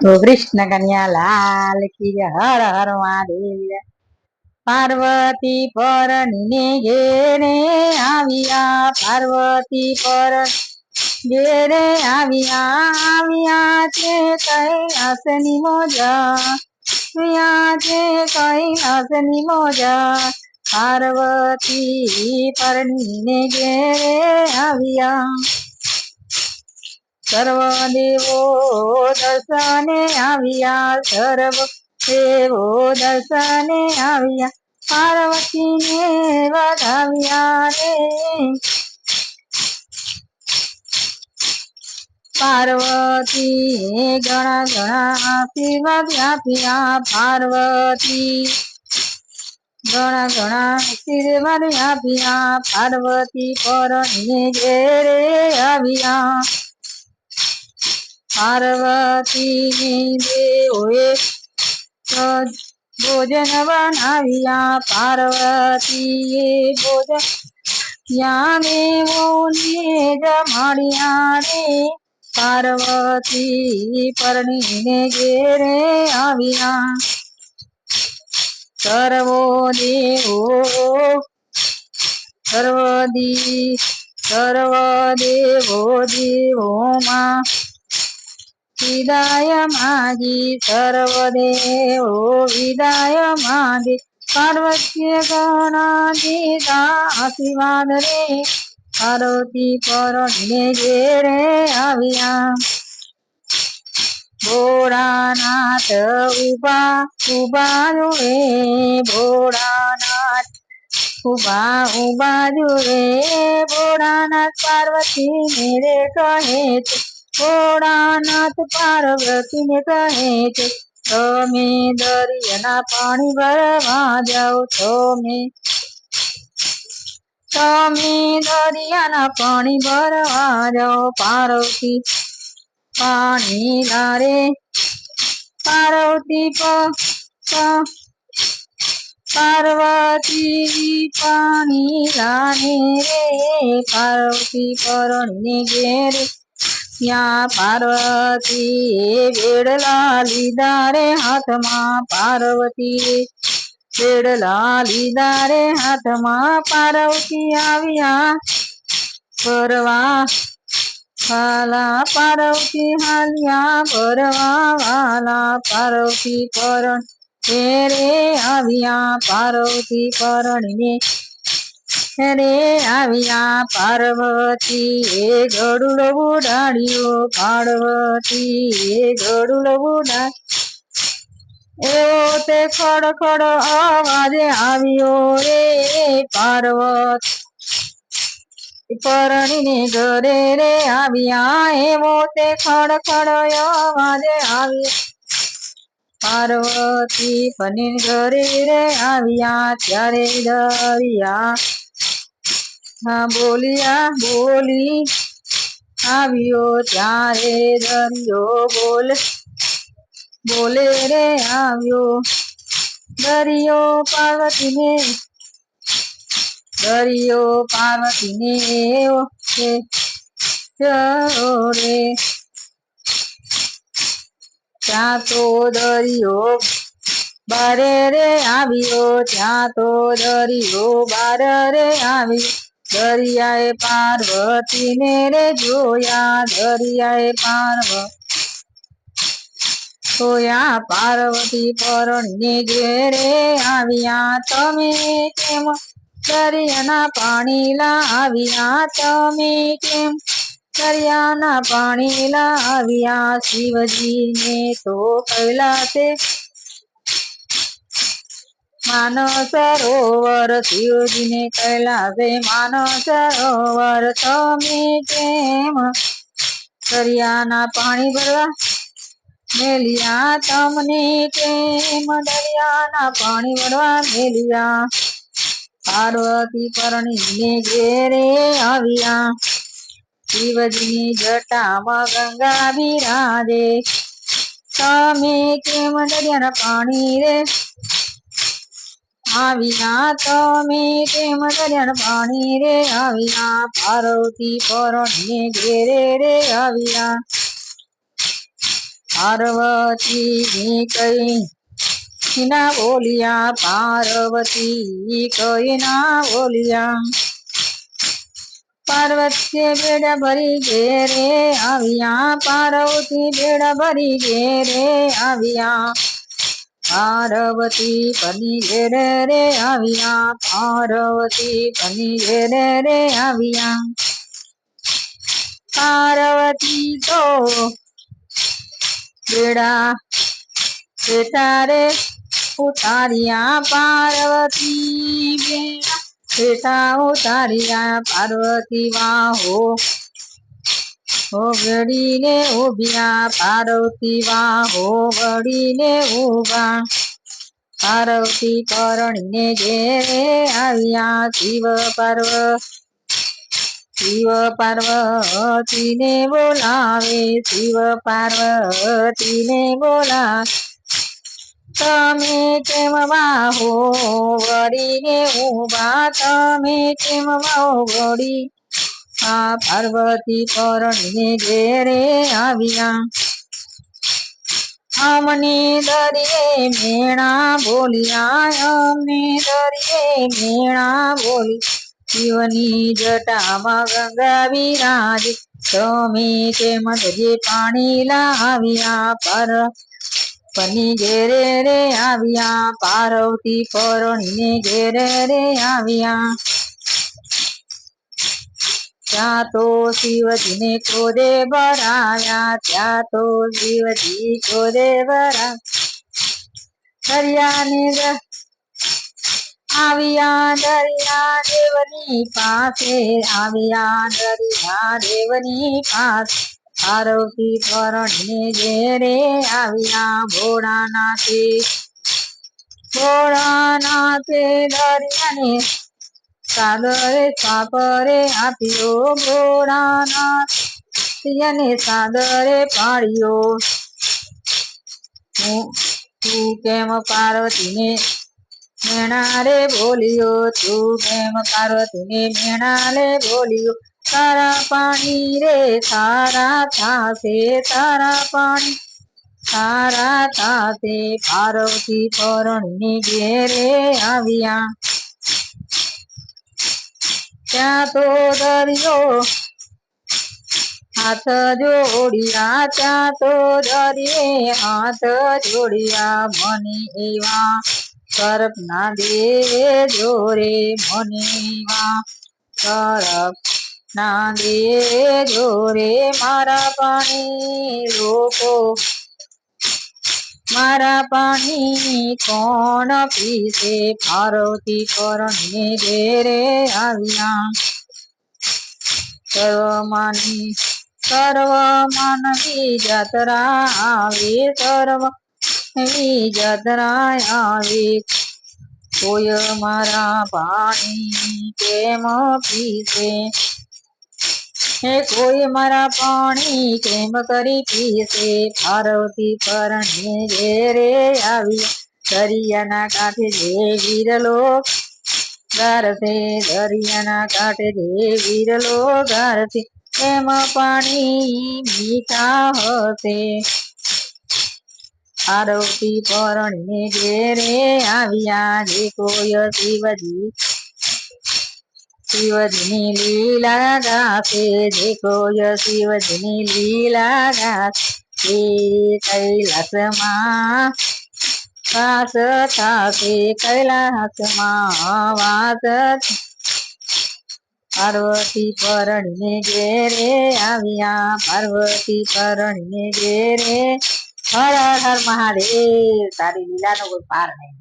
કૃષ્ણ કન્યા લાલ કી. હર હર મહાદેવ પાર્વતી પરણીને ઘેરે આવ્યા, પાર્વતી પર ઘેરે આવ્યા આવ્યા છે કૈલાસની મોજા આવ્યા છે કૈલાસની મોજા પાર્વતી પરણીને ઘેરે આવ્યા સર્વ દેવો દર્શને આવ્યા, સર્વ દેવો દર્શને આવ્યા, પાર્વતીને વધાવ્યા રે પાર્વતી ઘણા ઘણા આશીર્વાદ આપ્યા, પાર્વતી ઘણા ઘણા આશીર્વાદ આપ્યા, પાર્વતી પરણીને ઘેરે આવ્યા. પાર્વતી દેવોએ ભોજન બનાવ્યા પાર્વતીએ ભોજન ત્યાં દેવોને જમાડ્યા રે પાર્વતી પરણીને ઘેરે આવ્યા. સર્વો દેવો, સર્વદી સર્વ દેવો દેવોમાં વિદાય માગી સર્વદેવો વિદાય માજી પાર્વતીય ગણા દીધા આશીર્વાદ રે પાર્વતી જે રે આવ્યા ભોળાનાથ ઊભા ઊભા જોએ ભોળાનાથ ઊભા ઊભા જોએ ભોળાનાથ પાર્વતી મેરે કહે છે ભોળાનાથ પાર્વતીને કહે છે, તમે દરિયાના પાણી ભરવા જાઓ તમે તમે દરિયાના પાણી ભરવા જાઓ, પાર્વતી. પાણી લારે પાર્વતી પાર્વતી પાણી લાને રે, પાર્વતી પરણીને ઘેરે ત્યાં પાર્વતી વેડલા લીધા રે હાથમાં પાર્વતી. વેડલા લીધા રે હાથમાં પાર્વતી આવ્યા. ફરવા વાલા પાર્વતી હાલ્યા, ફરવા વાલા પાર્વતી પરણ ઘેરે આવ્યા. પાર્વતી પરણીને રે આવ્યા પાર્વતી, એ ગરુડ ઉડાડ્યો પાર્વતી, એ ગરુડ ઉડાડ એવો તે ખડ ખડ અવાજે આવ્યો રે પાર્વત. પરણીને ઘરે રે આવ્યા, એવો તે ખડ ખડ અવાજે આવ્યો. પાર્વતી પનીર ઘરે રે આવ્યા, ત્યારે દરિયા હા બોલિયા બોલી. આવ્યો ત્યારે દરિયો બોલ. બોલે રે આવ્યો. દરિયો પાર્વતીને. દરિયો પાર્વતીને રે. ત્યાં તો દરિયો બારે રે આવ્યો. ત્યાં તો દરિયો બાર આવ્યો. દરિયાએ પાર્વતીને રે જોયા, દરિયાએ પાર્વ જોયા, પાર્વતી પરણીને ઘેરે આવ્યા, તમે કેમ દરિયાના પાણી લાવ્યા તમે કેમ દરિયાના પાણી લાવ્યા શિવજીને તો કૈલાસે માનવ સરોવર શિવજીને કૈલાસે માનવ સરોવર તમે કેમ દરિયાના પાણી ભરવા? મેલિયા, તમને કેમ દરિયાના પાણી ભરવા? મેલિયા, પાર્વતી પરણીને ઘેરે આવ્યા. શિવજીની જટામાં ગંગા બિરાજે. તમે કેમ દરિયાના પાણી રે આવ્યા તમે કેમ દરિયાના પાણી રે આવ્યા પાર્વતી પરણીને ઘેરે રે આવ્યા પાર્વતી કઈ ના બોલ્યા, પાર્વતી કઈ ના બોલ્યા પાર્વતી બેડા ભરી ઘેરે આવ્યા, પાર્વતી બેડા ભરી ઘેરે આવ્યા. પાર્વતી પની રે રે આવ્યા, પાર્વતી પની રે રે આવ્યા. પાર્વતી તો બેડા બેટા રે ઉતાર્યા, પાર્વતી બેટા ઉતારિયા, પાર્વતી વાહો હો ગડીને ઉભ્યા પાર્વતી વાહો ગડીને ઊભા પાર્વતી પરણીને ઘેરે આવ્યા, શિવ પર્વ, શિવ પાર્વતીને બોલાવે, શિવ પાર્વતીને બોલા તમે કેમ વાહો વળીને ઊભા તમે કેમ વાહો વળી આ પાર્વતી પરણી ઘેરે આવ્યા. અમને દરિયે મેણા બોલ્યા, અમને દરિયે મેણા બોલી શિવની જટામાં ગંગા વિરાજ તમે કેમ દરિયે પાણી લાવ્યા, પર પની ઘેરે રે આવ્યા. પાર્વતી પરણીને ઘેરે રે આવ્યા. ત્યાં તો શિવજીને ક્રોધે ભરાયા, ત્યાં તો શિવજી ક્રોધે ભરા દરિયાને આવ્યા દરિયા દેવની પાસે, આવ્યા દરિયા દેવની પાસે. પાર્વતી પરણીને ઘેરે આવ્યા ભોળાનાથે ભોળાનાથે દરિયાને સાગરે સાપરે આપ્યો ભોળાનાથ સિયાને સાદરે પાડ્યો. તું કેમ પાર્વતીને મેણા બોલ્યો? તું કેમ પાર્વતીને મેણા બોલ્યો? તારા પાણી રે, તારા થાશે, તારા પાણી. તારા થાશે, પાર્વતી પરણની ઘેરે આવ્યા. ત્યાં તો દરિયો હાથ જોડિયા, ત્યાં તો દરિયે હાથ જોડિયા. મને એવા સર્પ ના દે જોરે મને એવા સર્પ ના દે જોરે મારા પાણી લોકો મારા પાણી કોણ પીશે? પાર્વતી પરણીને ઘેરે આવ્યા. સર્વમાની સર્વ માનવી જતરા આવે સર્વ જતરા આવે. કોઈ મારા પાણી કેમ પીશે? હે કોઈ મારા પાણી કેમ કરી પીશે પાર્વતી પરણે ઘેરે આવી, દરિયાના કાંઠે જે વીરલો ગારસે, દરિયાના કાંઠે જે વીરલો ગારસે, એમ પાણી મીઠા હશે. પાર્વતી પરણીને ઘેરે આવ્યા જે કોઈ શિવજી શિવજીની લીલા ગાશે જે કોય શિવજીની લીલા ગાશે કૈલાસમાં વાસ થાશે, કૈલાસમાં વાસ પાર્વતી પરણીને ઘેરે આવ્યા, પાર્વતી પરણીને ઘેરે. હર હર મહાદેવ, તારી લીલાનો કોઈ પાર નહીં.